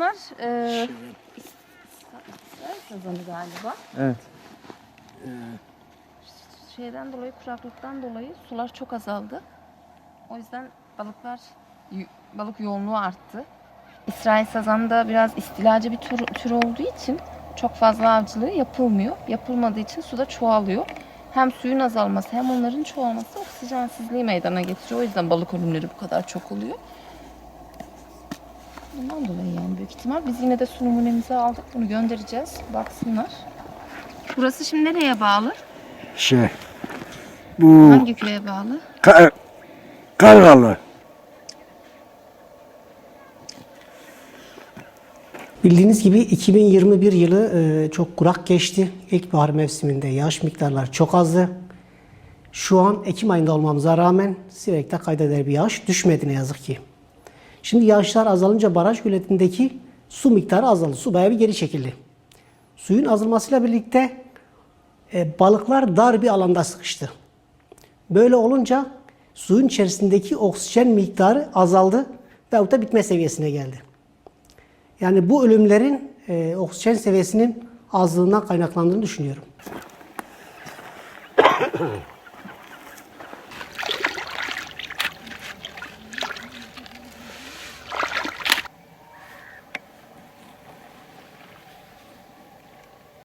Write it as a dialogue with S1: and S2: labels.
S1: Bunlar e, galiba.
S2: Evet.
S1: Şeyden dolayı, kuraklıktan dolayı sular çok azaldı. O yüzden balıklar balık yoğunluğu arttı. İsrail sazanı da biraz istilacı bir tür, tür olduğu için çok fazla avcılığı yapılmıyor. Yapılmadığı için suda çoğalıyor. Hem suyun azalması hem onların çoğalması oksijensizliği meydana getiriyor. O yüzden balık ölümleri bu kadar çok oluyor. Bundan dolayı yani büyük ihtimal. Biz yine de su numunemizi aldık. Bunu göndereceğiz. Baksınlar. Burası şimdi nereye bağlı?
S3: Şey. Bu
S1: Hangi köye bağlı?
S3: Ka- Kargalı.
S4: Bildiğiniz gibi 2021 yılı e, çok kurak geçti. İlkbahar mevsiminde yağış miktarları çok azdı. Şu an Ekim ayında olmamıza rağmen Siverek'te kaydeder bir yağış düşmedi ne yazık ki. Şimdi yağışlar azalınca baraj göletindeki su miktarı azaldı. Su bayağı bir geri çekildi. Suyun azalmasıyla birlikte e, balıklar dar bir alanda sıkıştı. Böyle olunca suyun içerisindeki oksijen miktarı azaldı ve da bitme seviyesine geldi. Yani bu ölümlerin e, oksijen seviyesinin azlığından kaynaklandığını düşünüyorum.